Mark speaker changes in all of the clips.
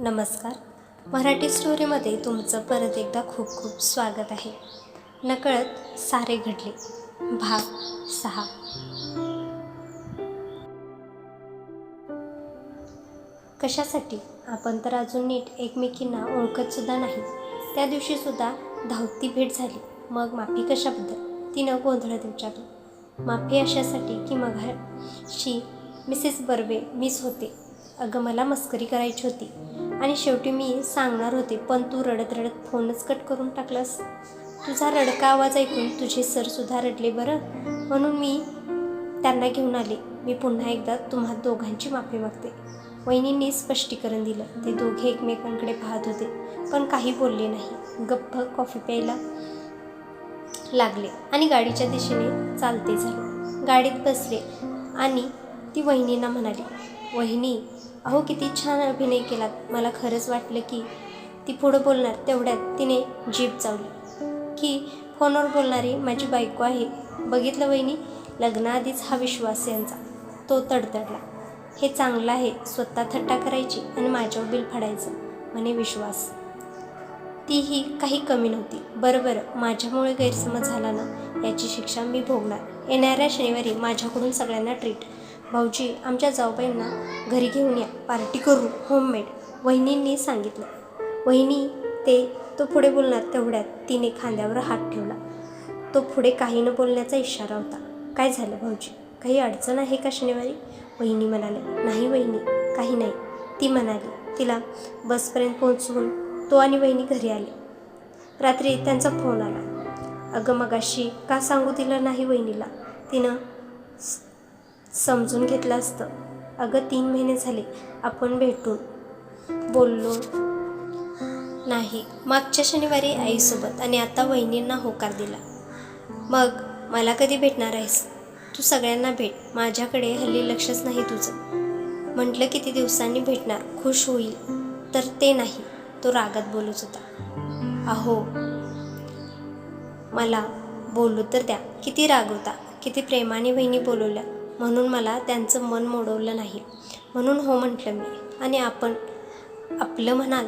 Speaker 1: नमस्कार. मराठी स्टोरीमध्ये तुमचं परत एकदा खूप खूप स्वागत आहे. नकळत सारे घडले. भाग सहा. कशासाठी? आपण तर अजून नीट एकमेकींना ओळखत सुद्धा नाही. त्या दिवशीसुद्धा धावती भेट झाली. मग माफी कशाबद्दल? तिनं गोंधळत विचारलं माफी अशासाठी की मघाशी मिसेस बर्वे मिस होते. अगं मला मस्करी करायची होती. आणि शेवटी मी सांगणार होते पण तू रडत रडत फोनच कट करून टाकलास. तुझा रडका आवाज ऐकून तुझे सरसुद्धा रडले बरं. म्हणून मी त्यांना घेऊन आले. मी पुन्हा एकदा तुम्हा दोघांची माफी मागते. वहिनींनी स्पष्टीकरण दिलं. ते दोघे एकमेकांकडे पाहत होते पण काही बोलले नाही. गप्प कॉफी प्यायला लागले आणि गाडीच्या दिशेने चालते झाले. गाडीत बसले आणि ती वहिनींना म्हणाली वहिनी अहो किती छान अभिनय केलात. मला खरंच वाटलं की ती पुढं बोलणार तेवढ्यात तिने जीप चावली. की फोनवर बोलणारी माझी बायको आहे. बघितलं वहिनी? लग्नाआधीच हा विश्वास यांचा. तो तडतडला. हे चांगलं आहे. स्वतः थट्टा करायची आणि माझ्यावर बिल फाडायचं. म्हणे विश्वास. तीही काही कमी नव्हती. बरं बरं. माझ्यामुळे गैरसमज झाला ना? याची शिक्षा मी भोगणार. येणाऱ्या शनिवारी माझ्याकडून सगळ्यांना ट्रीट भाऊजी आमच्या जाऊबाईंना घरी घेऊन या. पार्टी करू. होममेड वहिनींनी सांगितलं. वहिनी ते तो पुढे बोलणार तेवढ्यात. तिने खांद्यावर हात ठेवला. तो पुढे काही न बोलण्याचा इशारा होता. काय झालं भाऊजी? काही अडचण आहे का शनिवारी? वहिनी म्हणाले. नाही वहिनी काही नाही. ती म्हणाली. तिला बसपर्यंत पोहोचवून तो आणि वहिनी घरी आले. रात्री त्यांचा फोन आला. अगं मगाशी का सांगू दिलं नाही वहिनीला? तिनं समजून घेतलं असतं. अगं तीन महिने झाले आपण भेटून बोललो नाही. मागच्या शनिवारी आईसोबत आणि आता वहिनींना होकार दिला. मग मला कधी भेटणार आहेस? तू सगळ्यांना भेट. माझ्याकडे हल्ली लक्षच नाही तुझं. म्हटलं किती दिवसांनी भेटणार खुश होईल. तर ते नाही. तो रागात बोलत होता. अहो मला बोलू तर द्या. किती राग होता. किती प्रेमाने बहिणी बोलवल्या. म्हणून मला त्यांचं मन मोडवलं नाही. म्हणून हो म्हटलं मी. आणि आपण आपलं म्हणाल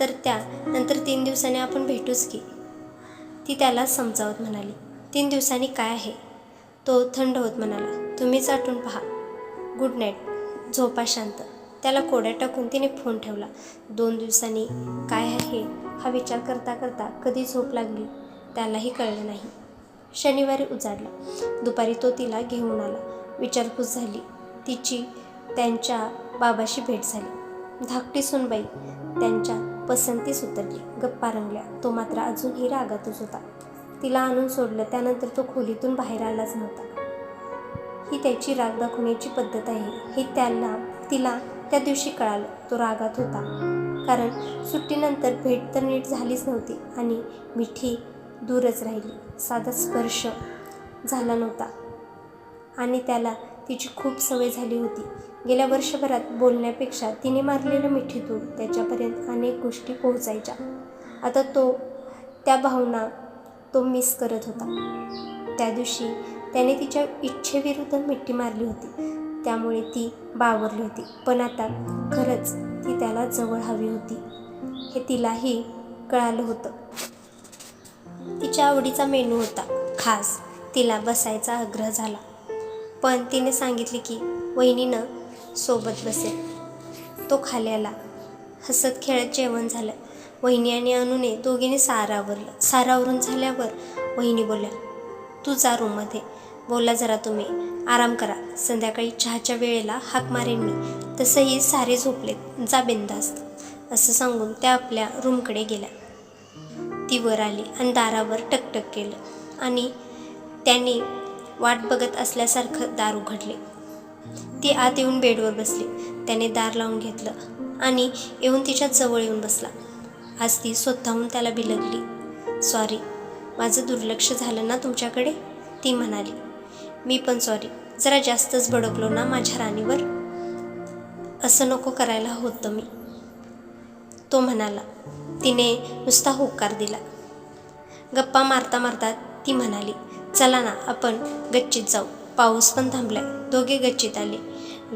Speaker 1: तर त्या. नंतर तीन दिवसांनी आपण भेटूच की. ती त्याला समजावत म्हणाली. तीन दिवसांनी काय आहे? तो थंड होत म्हणाला. तुम्हीच आठवून पहा. गुड नाईट झोपा शांत. त्याला कोड्या टाकून तिने फोन ठेवला. दोन दिवसांनी काय आहे? हा विचार करता करता कधी झोप लागली? त्यालाही कळलं नाही. शनिवारी उजाडला. दुपारी तो तिला घेऊन आला. विचारपूस झाली. तिची त्यांच्या बाबाशी भेट झाली. धाकटी सुनबाई त्यांच्या पसंतीस उतरली. गप्पा रंगल्या. तो मात्र अजूनही रागातच होता. तिला आणून सोडलं. त्यानंतर तो खोलीतून बाहेर आलाच नव्हता. ही त्याची राग दाखवण्याची पद्धत आहे. हे त्याला तिला त्या दिवशी कळालं. तो रागात होता. कारण सुट्टीनंतर भेट तर नीट झालीच नव्हती आणि मिठी दूरच राहिली. साधा स्पर्श झाला नव्हता. आणि त्याला तिची खूप सवय झाली होती. गेल्या वर्षभरात बोलण्यापेक्षा तिने मारलेलं मिठीतून त्याच्यापर्यंत अनेक गोष्टी पोहोचायच्या. आता तो त्या भावना तो मिस करत होता. त्या दिवशी त्याने तिच्या इच्छेविरुद्ध मिठी मारली होती. त्यामुळे ती बावरली होती. पण आता खरंच ती त्याला जवळ हवी होती. हे तिलाही कळालं होतं. तिच्या आवडीचा मेनू होता. खास तिला बसायचा आग्रह झाला. पण तिने सांगितले की वहिनीनं सोबत बसेल. तो खाली आला. हसत खेळत जेवण झालं. वहिनी आणि अनुने दोघीने सारावरलं आवरलं आवरून झाल्यावर वहिनी बोलल्या तू जा रूममध्ये. बोला जरा तुम्ही. आराम करा. संध्याकाळी चहाच्या वेळेला हाक मारेन मी. तसंही सारे झोपलेत. जा बिंदास्त असं सांगून त्या आपल्या रूमकडे गेल्या. ती वर आली आणि दारावर टकटक केलं आणि त्याने वाट बघत असल्यासारखं दार उघडले. ती आत येऊन बेडवर बसली. त्याने दार लावून घेतलं आणि येऊन तिच्या जवळ येऊन बसला. आज ती स्वतःहून त्याला बिलगली. सॉरी माझं दुर्लक्ष झालं ना तुमच्याकडे? ती म्हणाली. मी पण सॉरी जरा जास्तच भडकलो ना माझ्या राणीवर? असं नको करायला होतं मी. तो म्हणाला. तिने नुसता होकार दिला. गप्पा मारता मारता ती म्हणाली चला ना आपण गच्चीत जाऊ. पाऊस पण थांबलाय. दोघे गच्चीत आले.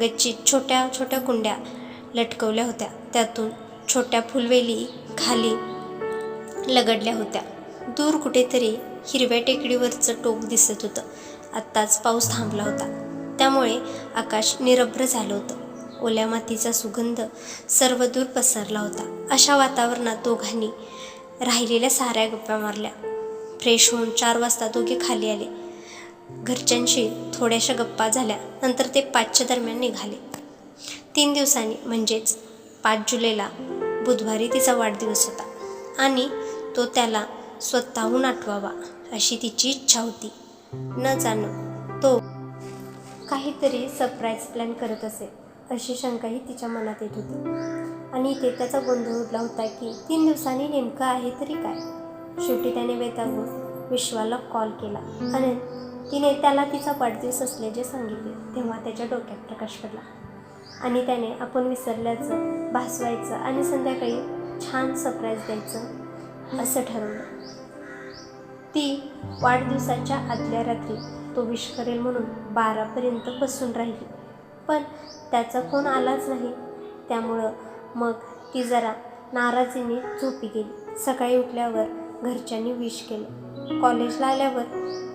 Speaker 1: गच्चीत छोट्या छोट्या कुंड्या लटकवल्या होत्या. त्यातून छोट्या फुलवेली खाली लगडल्या होत्या. दूर कुठेतरी हिरव्या टेकडीवरचं टोक दिसत होतं. आत्ताच पाऊस थांबला होता. त्यामुळे आकाश निरभ्र झालं होतं. ओल्या मातीचा सुगंध सर्वदूर पसरला होता. अशा वातावरणात दोघांनी राहिलेल्या साऱ्या गप्पा मारल्या. फ्रेश होऊन चार वाजता दोघे खाली आले. घरच्यांशी थोड्याशा गप्पा झाल्या. नंतर ते पाचच्या दरम्यान निघाले. तीन दिवसांनी म्हणजेच पाच जुलैला बुधवारी तिचा वाढदिवस होता आणि तो त्याला स्वतःहून आठवावा अशी तिची इच्छा होती. न जाणं तो काहीतरी सरप्राईज प्लॅन करत असेल अशी शंकाही तिच्या मनात येत होती. आणि इथे त्याचा गोंधळ उडला होता की तीन दिवसांनी नेमकं आहे तरी काय? शेवटी त्याने वैतागून विश्वाला कॉल केला. आणि तिने त्याला तिचा वाढदिवस असल्याचे सांगितले तेव्हा त्याच्या डोक्यात प्रकाश पडला. आणि त्याने आपण विसरल्याचं भासवायचं आणि संध्याकाळी छान सरप्राईज द्यायचं असं ठरवलं. ती वाढदिवसाच्या आदल्या रात्री तो विश करेल म्हणून बारापर्यंत बसून राहिली. पण त्याचा फोन आलाच नाही. त्यामुळं मग ती जरा नाराजीने झोपी गेली. सकाळी उठल्यावर घरच्यांनी विश केलं. कॉलेजला आल्यावर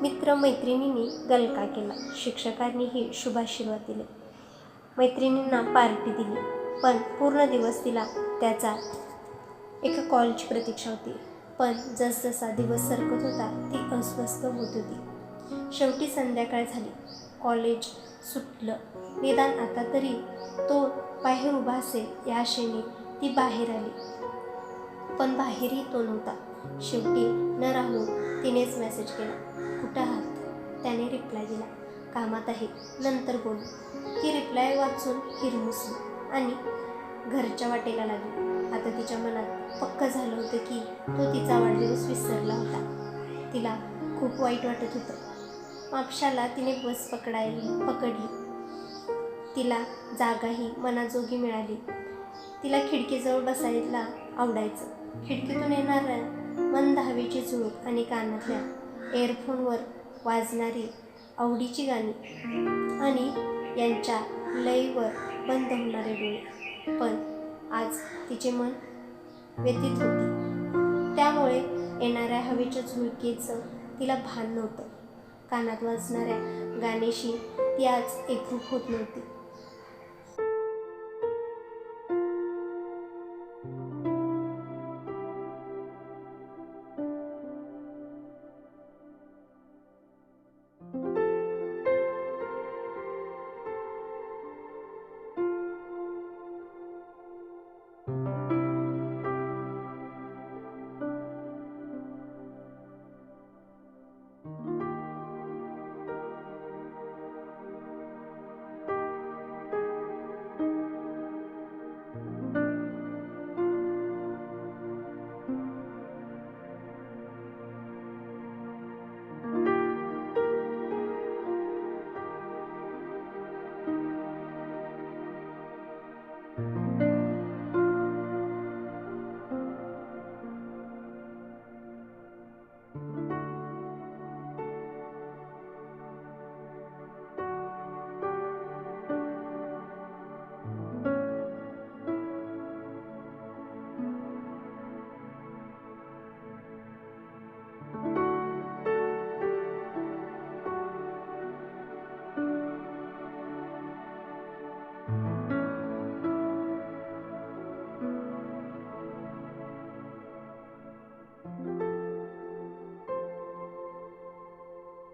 Speaker 1: मित्रमैत्रिणींनी गलका केला. शिक्षकांनीही शुभाशीर्वाद दिले. मैत्रिणींना पार्टी दिली. पण पूर्ण दिवस तिला त्याचा एका कॉलची प्रतीक्षा होती. पण जसजसा दिवस सरकत होता ती अस्वस्थ होत होती. शेवटी संध्याकाळ झाली. कॉलेज सुटलं. निदान आता तरी तो बाहेर उभा असेल या आशेने ती बाहेर आली. पण बाहेरही तो नव्हता. शेवटी न राहून तिनेच मेसेज केला. कुठं आहात? त्याने रिप्लाय दिला. कामात आहे. नंतर बोलू. ती रिप्लाय वाचून हिरमुसली आणि घरच्या वाटेला लागली. आता तिच्या मनात पक्क झालं होतं की तो तिचा वाढदिवस विसरला होता. तिला खूप वाईट वाटत होतं. मापशाला तिने बस पकडायला पकडली. तिला जागाही मनाजोगी मिळाली. तिला खिडकीजवळ बसायला आवडायचं. खिडकीतून येणाऱ्या मंद हवेची झुळूक आणि कानातल्या एअरफोनवर वाजणारी आवडीची गाणी आणि यांच्या लयवर बंद होणारे डोळे. पण आज तिचे मन व्यतीत होते. त्यामुळे येणाऱ्या हवेच्या झुळकेचं तिला भान नव्हतं. कानात वाजणाऱ्या गाण्याशी ती आज एकरूप होत नव्हती.